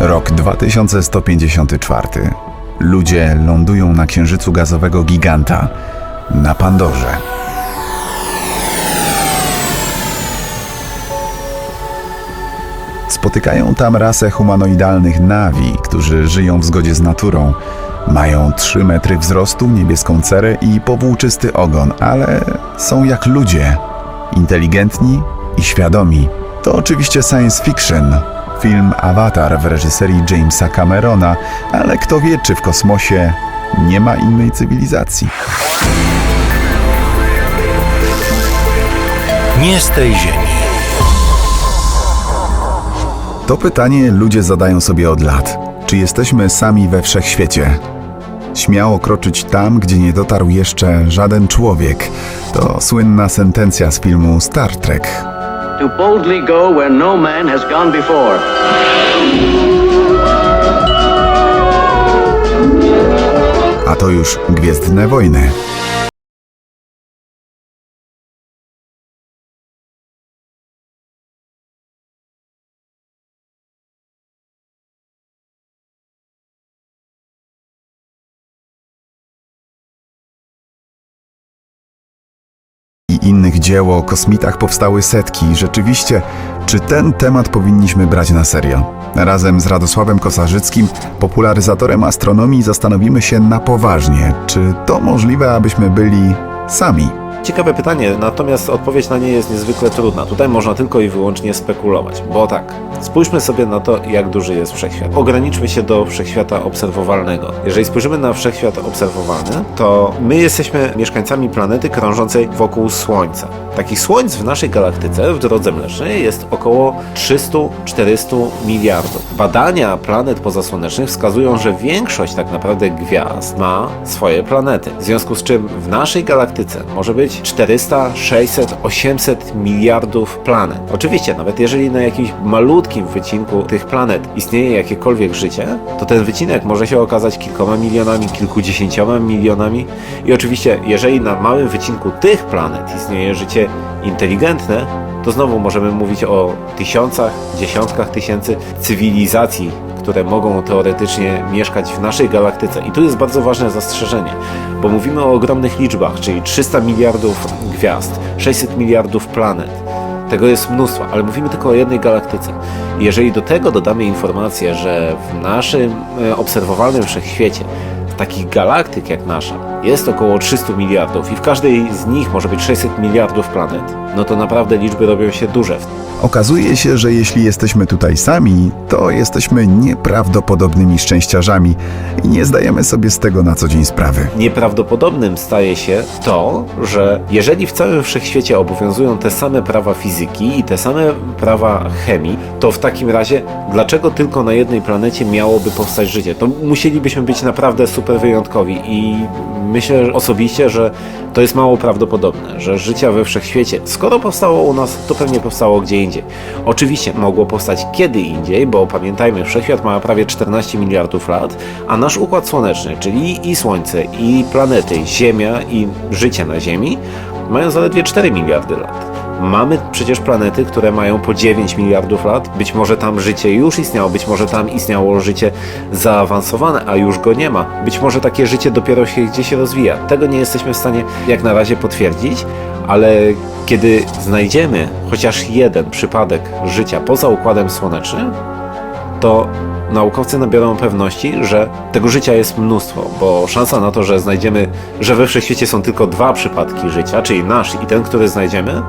Rok 2154. Ludzie lądują na księżycu gazowego giganta na Pandorze. Spotykają tam rasę humanoidalnych Navi, którzy żyją w zgodzie z naturą. Mają 3 metry wzrostu, niebieską cerę i powłóczysty ogon, ale są jak ludzie. Inteligentni i świadomi. To oczywiście science fiction. Film Avatar w reżyserii Jamesa Camerona, ale kto wie, czy w kosmosie nie ma innej cywilizacji. Nie z tej ziemi. To pytanie ludzie zadają sobie od lat. Czy jesteśmy sami we wszechświecie? Śmiało kroczyć tam, gdzie nie dotarł jeszcze żaden człowiek. To słynna sentencja z filmu Star Trek. To boldly go where no man has gone before. A to już Gwiezdne Wojny. Innych dzieł o kosmitach powstały setki. Rzeczywiście, czy ten temat powinniśmy brać na serio? Razem z Radosławem Kosarzyckim, popularyzatorem astronomii, zastanowimy się na poważnie, czy to możliwe, abyśmy byli sami. Ciekawe pytanie, natomiast odpowiedź na nie jest niezwykle trudna. Tutaj można tylko i wyłącznie spekulować, bo tak, spójrzmy sobie na to, jak duży jest wszechświat. Ograniczmy się do wszechświata obserwowalnego. Jeżeli spojrzymy na wszechświat obserwowalny, to my jesteśmy mieszkańcami planety krążącej wokół Słońca. Takich słońc w naszej galaktyce w drodze mlecznej jest około 300-400 miliardów. Badania planet pozasłonecznych wskazują, że większość tak naprawdę gwiazd ma swoje planety. W związku z czym w naszej galaktyce może być 400, 600, 800 miliardów planet. Oczywiście, nawet jeżeli na jakimś malutkim wycinku tych planet istnieje jakiekolwiek życie, to ten wycinek może się okazać kilkoma milionami, kilkudziesięcioma milionami. I oczywiście, jeżeli na małym wycinku tych planet istnieje życie inteligentne, to znowu możemy mówić o tysiącach, dziesiątkach tysięcy cywilizacji, które mogą teoretycznie mieszkać w naszej galaktyce. I tu jest bardzo ważne zastrzeżenie, bo mówimy o ogromnych liczbach, czyli 300 miliardów gwiazd, 600 miliardów planet. Tego jest mnóstwo, ale mówimy tylko o jednej galaktyce. Jeżeli do tego dodamy informację, że w naszym e, obserwowalnym wszechświecie takich galaktyk jak nasza jest około 300 miliardów i w każdej z nich może być 600 miliardów planet, no to naprawdę liczby robią się duże. Okazuje się, że jeśli jesteśmy tutaj sami, to jesteśmy nieprawdopodobnymi szczęściarzami i nie zdajemy sobie z tego na co dzień sprawy. Nieprawdopodobnym staje się to, że jeżeli w całym wszechświecie obowiązują te same prawa fizyki i te same prawa chemii, to w takim razie dlaczego tylko na jednej planecie miałoby powstać życie? To musielibyśmy być naprawdę super wyjątkowi i myślę osobiście, że to jest mało prawdopodobne, że życia we wszechświecie, skoro powstało u nas, to pewnie powstało gdzie indziej. Oczywiście mogło powstać kiedy indziej, bo pamiętajmy, wszechświat ma prawie 14 miliardów lat, a nasz układ słoneczny, czyli i Słońce, i planety, Ziemia i życie na Ziemi, mają zaledwie 4 miliardy lat. Mamy przecież planety, które mają po 9 miliardów lat. Być może tam życie już istniało, być może tam istniało życie zaawansowane, a już go nie ma. Być może takie życie dopiero się gdzieś rozwija. Tego nie jesteśmy w stanie jak na razie potwierdzić, ale kiedy znajdziemy chociaż jeden przypadek życia poza układem słonecznym, to naukowcy nabiorą pewności, że tego życia jest mnóstwo, bo szansa na to, że znajdziemy, że we wszechświecie są tylko dwa przypadki życia, czyli nasz i ten, który znajdziemy,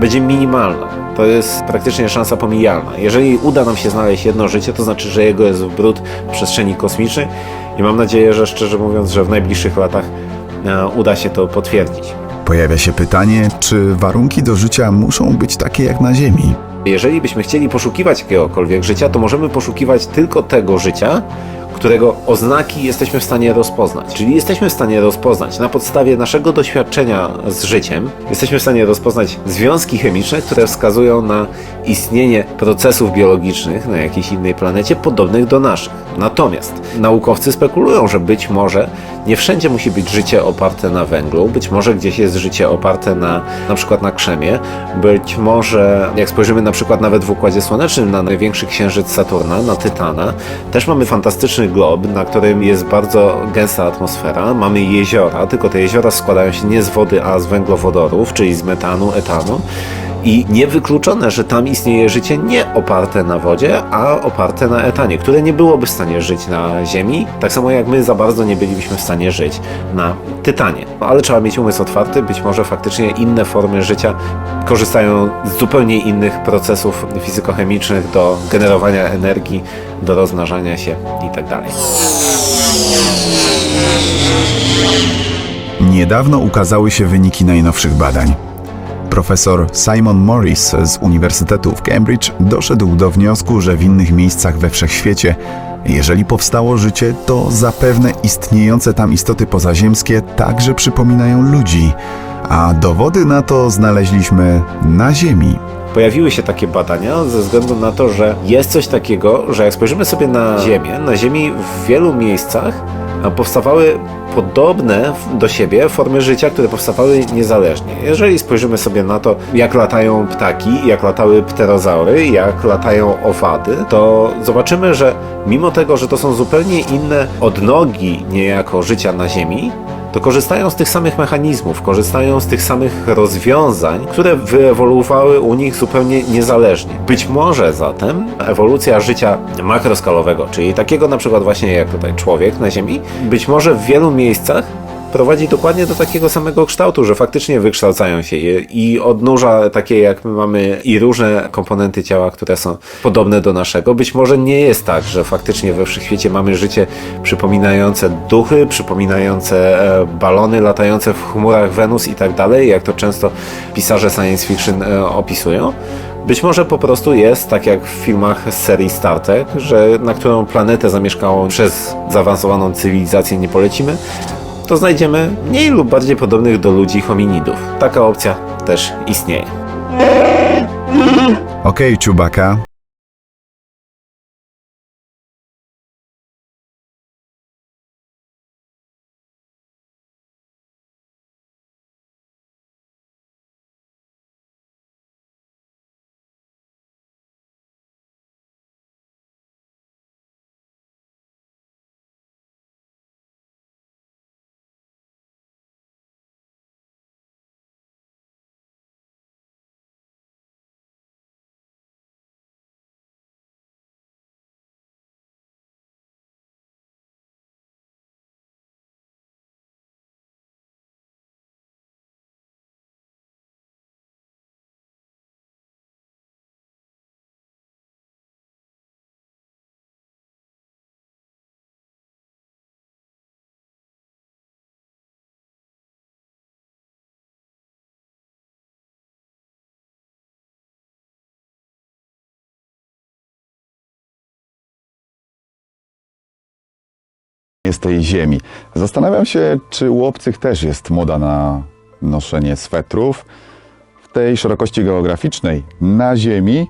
będzie minimalna. To jest praktycznie szansa pomijalna. Jeżeli uda nam się znaleźć jedno życie, to znaczy, że jego jest brud w przestrzeni kosmicznej i mam nadzieję, że szczerze mówiąc, że w najbliższych latach e, uda się to potwierdzić. Pojawia się pytanie, czy warunki do życia muszą być takie jak na Ziemi? Jeżeli byśmy chcieli poszukiwać jakiegokolwiek życia, to możemy poszukiwać tylko tego życia, którego oznaki jesteśmy w stanie rozpoznać. Czyli jesteśmy w stanie rozpoznać na podstawie naszego doświadczenia z życiem, jesteśmy w stanie rozpoznać związki chemiczne, które wskazują na istnienie procesów biologicznych na jakiejś innej planecie podobnych do naszych. Natomiast naukowcy spekulują, że być może Nie wszędzie musi być życie oparte na węglu, być może gdzieś jest życie oparte na na przykład na krzemie, być może jak spojrzymy na przykład nawet w Układzie Słonecznym na największy księżyc Saturna, na Tytana, też mamy fantastyczny glob, na którym jest bardzo gęsta atmosfera, mamy jeziora, tylko te jeziora składają się nie z wody, a z węglowodorów, czyli z metanu, etanu. I niewykluczone, że tam istnieje życie nie oparte na wodzie, a oparte na etanie, które nie byłoby w stanie żyć na Ziemi, tak samo jak my za bardzo nie bylibyśmy w stanie żyć na Tytanie. No, ale trzeba mieć umysł otwarty, być może faktycznie inne formy życia korzystają z zupełnie innych procesów fizykochemicznych do generowania energii, do rozmnażania się itd. Niedawno ukazały się wyniki najnowszych badań. Profesor Simon Morris z Uniwersytetu w Cambridge doszedł do wniosku, że w innych miejscach we wszechświecie, jeżeli powstało życie, to zapewne istniejące tam istoty pozaziemskie także przypominają ludzi, a dowody na to znaleźliśmy na Ziemi. Pojawiły się takie badania ze względu na to, że jest coś takiego, że jak spojrzymy sobie na Ziemię, na Ziemi w wielu miejscach powstawały podobne do siebie formy życia, które powstawały niezależnie. Jeżeli spojrzymy sobie na to, jak latają ptaki, jak latały pterozaury, jak latają owady, to zobaczymy, że mimo tego, że to są zupełnie inne odnogi niejako życia na Ziemi, to korzystają z tych samych mechanizmów, korzystają z tych samych rozwiązań, które wyewoluowały u nich zupełnie niezależnie. Być może zatem ewolucja życia makroskalowego, czyli takiego na przykład właśnie jak tutaj człowiek na Ziemi, być może w wielu miejscach prowadzi dokładnie do takiego samego kształtu, że faktycznie wykształcają się i odnóża takie jak my mamy i różne komponenty ciała, które są podobne do naszego. Być może nie jest tak, że faktycznie we wszechświecie mamy życie przypominające duchy, przypominające e, balony latające w chmurach Wenus i tak dalej, jak to często pisarze science fiction e, opisują. Być może po prostu jest, tak jak w filmach z serii Star Trek, że na którą planetę zamieszkałą przez zaawansowaną cywilizację nie polecimy, to znajdziemy mniej lub bardziej podobnych do ludzi hominidów. Taka opcja też istnieje. Okej, Czubaka, z tej ziemi. Zastanawiam się, czy u obcych też jest moda na noszenie swetrów. W tej szerokości geograficznej na ziemi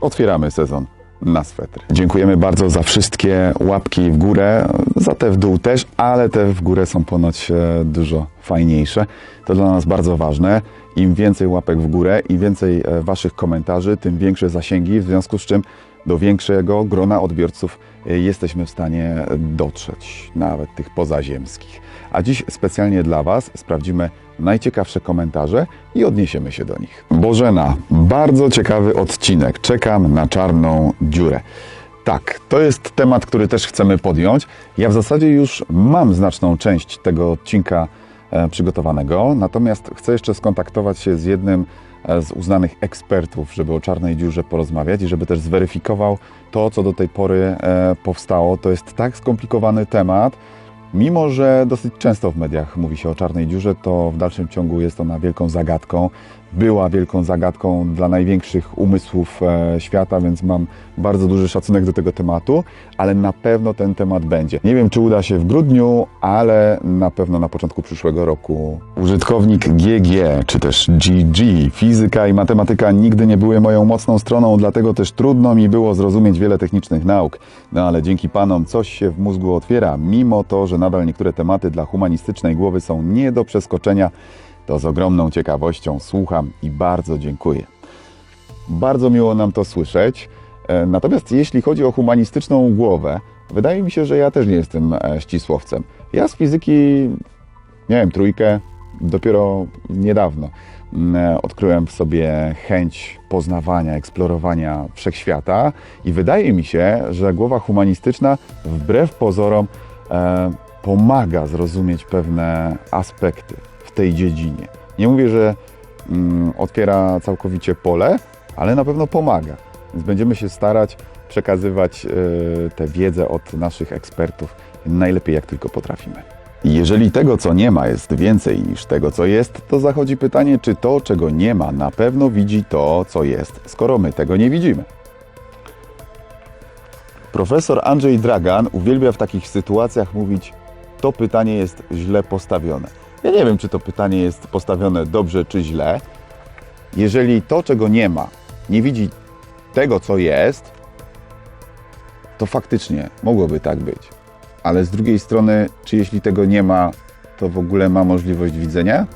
otwieramy sezon na swetry. Dziękujemy bardzo za wszystkie łapki w górę, za te w dół też, ale te w górę są ponoć e, dużo fajniejsze. To dla nas bardzo ważne. Im więcej łapek w górę i więcej e, Waszych komentarzy, tym większe zasięgi, w związku z czym do większego grona odbiorców e, jesteśmy w stanie dotrzeć, nawet tych pozaziemskich. A dziś specjalnie dla Was sprawdzimy najciekawsze komentarze i odniesiemy się do nich. Bożena, bardzo ciekawy odcinek. Czekam na czarną dziurę. Tak, to jest temat, który też chcemy podjąć. Ja w zasadzie już mam znaczną część tego odcinka e, przygotowanego, natomiast chcę jeszcze skontaktować się z jednym z uznanych ekspertów, żeby o czarnej dziurze porozmawiać i żeby też zweryfikował to, co do tej pory e, powstało. To jest tak skomplikowany temat, Mimo, że dosyć często w mediach mówi się o czarnej dziurze, to w dalszym ciągu jest ona wielką zagadką. Była wielką zagadką dla największych umysłów e, świata, więc mam bardzo duży szacunek do tego tematu, ale na pewno ten temat będzie. Nie wiem, czy uda się w grudniu, ale na pewno na początku przyszłego roku. Użytkownik GG, czy też GG, fizyka i matematyka nigdy nie były moją mocną stroną, dlatego też trudno mi było zrozumieć wiele technicznych nauk. No ale dzięki panom coś się w mózgu otwiera, mimo to, że nadal niektóre tematy dla humanistycznej głowy są nie do przeskoczenia, to z ogromną ciekawością słucham i bardzo dziękuję. Bardzo miło nam to słyszeć. E, Natomiast jeśli chodzi o humanistyczną głowę, wydaje mi się, że ja też nie jestem e, ścisłowcem. Ja z fizyki miałem trójkę dopiero niedawno. Mm, e, Odkryłem w sobie chęć poznawania, eksplorowania wszechświata i wydaje mi się, że głowa humanistyczna wbrew pozorom pomaga zrozumieć pewne aspekty w tej dziedzinie. Nie mówię, że mm, otwiera całkowicie pole, ale na pewno pomaga. Więc będziemy się starać przekazywać e, tę wiedzę od naszych ekspertów najlepiej jak tylko potrafimy. Jeżeli tego, co nie ma, jest więcej niż tego, co jest, to zachodzi pytanie, czy to, czego nie ma, na pewno widzi to, co jest, skoro my tego nie widzimy. Profesor Andrzej Dragan uwielbia w takich sytuacjach mówić: To pytanie jest źle postawione. Ja nie wiem, czy to pytanie jest postawione dobrze czy źle. Jeżeli to, czego nie ma, nie widzi tego, co jest, to faktycznie mogłoby tak być. Ale z drugiej strony, czy jeśli tego nie ma, to w ogóle ma możliwość widzenia?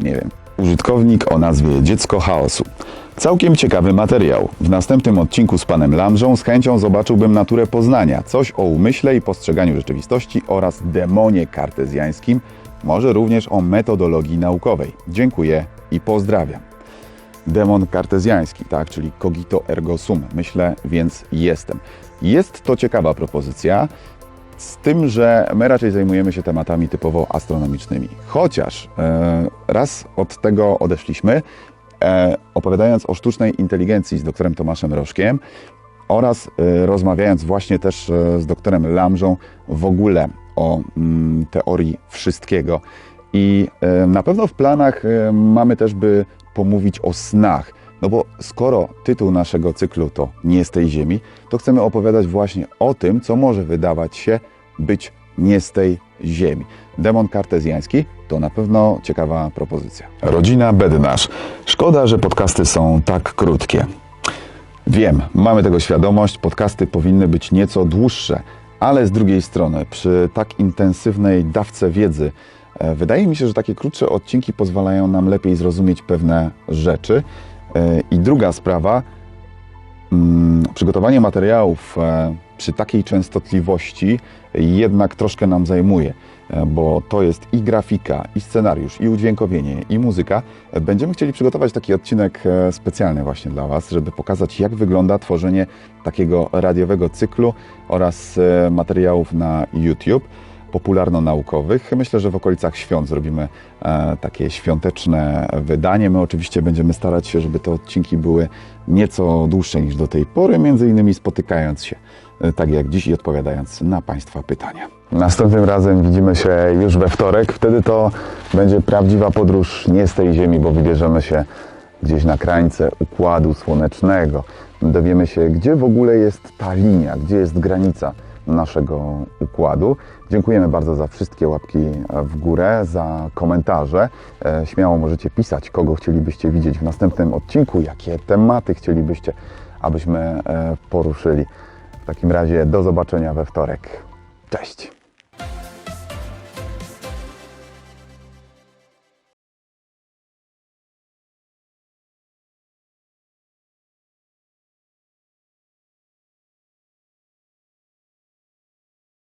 Nie wiem. Użytkownik o nazwie Dziecko Chaosu. Całkiem ciekawy materiał. W następnym odcinku z panem Lamżą z chęcią zobaczyłbym naturę poznania, coś o umyśle i postrzeganiu rzeczywistości oraz demonie kartezjańskim, może również o metodologii naukowej. Dziękuję i pozdrawiam. Demon kartezjański, tak, czyli cogito ergo sum. Myślę, więc jestem. Jest to ciekawa propozycja, z tym, że my raczej zajmujemy się tematami typowo astronomicznymi. Chociaż e, raz od tego odeszliśmy, opowiadając o sztucznej inteligencji z doktorem Tomaszem Rożkiem oraz e, rozmawiając właśnie też e, z doktorem Lamżą w ogóle o mm, teorii wszystkiego. I e, na pewno w planach e, mamy też, by pomówić o snach. No bo skoro tytuł naszego cyklu to Nie z tej ziemi, to chcemy opowiadać właśnie o tym, co może wydawać się być nie z tej ziemi. Demon kartezjański to na pewno ciekawa propozycja. Rodzina Bednarz. Szkoda, że podcasty są tak krótkie. Wiem, mamy tego świadomość, podcasty powinny być nieco dłuższe, ale z drugiej strony, przy tak intensywnej dawce wiedzy, e, wydaje mi się, że takie krótsze odcinki pozwalają nam lepiej zrozumieć pewne rzeczy. E, I druga sprawa, mm, przygotowanie materiałów e, przy takiej częstotliwości jednak troszkę nam zajmuje, bo to jest i grafika, i scenariusz, i udźwiękowienie, i muzyka. E, Będziemy chcieli przygotować taki odcinek e, specjalny właśnie dla Was, żeby pokazać, jak wygląda tworzenie takiego radiowego cyklu oraz e, materiałów na YouTube popularno-naukowych. Myślę, że w okolicach świąt zrobimy e, takie świąteczne wydanie. My oczywiście będziemy starać się, żeby te odcinki były nieco dłuższe niż do tej pory, między innymi spotykając się, e, tak jak dziś i odpowiadając na Państwa pytania. Następnym razem widzimy się już we wtorek. Wtedy to będzie prawdziwa podróż nie z tej ziemi, bo wybierzemy się gdzieś na krańce Układu Słonecznego. Dowiemy się, gdzie w ogóle jest ta linia, gdzie jest granica naszego układu. Dziękujemy bardzo za wszystkie łapki w górę, za komentarze. E, Śmiało możecie pisać, kogo chcielibyście widzieć w następnym odcinku, jakie tematy chcielibyście, abyśmy e, poruszyli. W takim razie do zobaczenia we wtorek. счастья.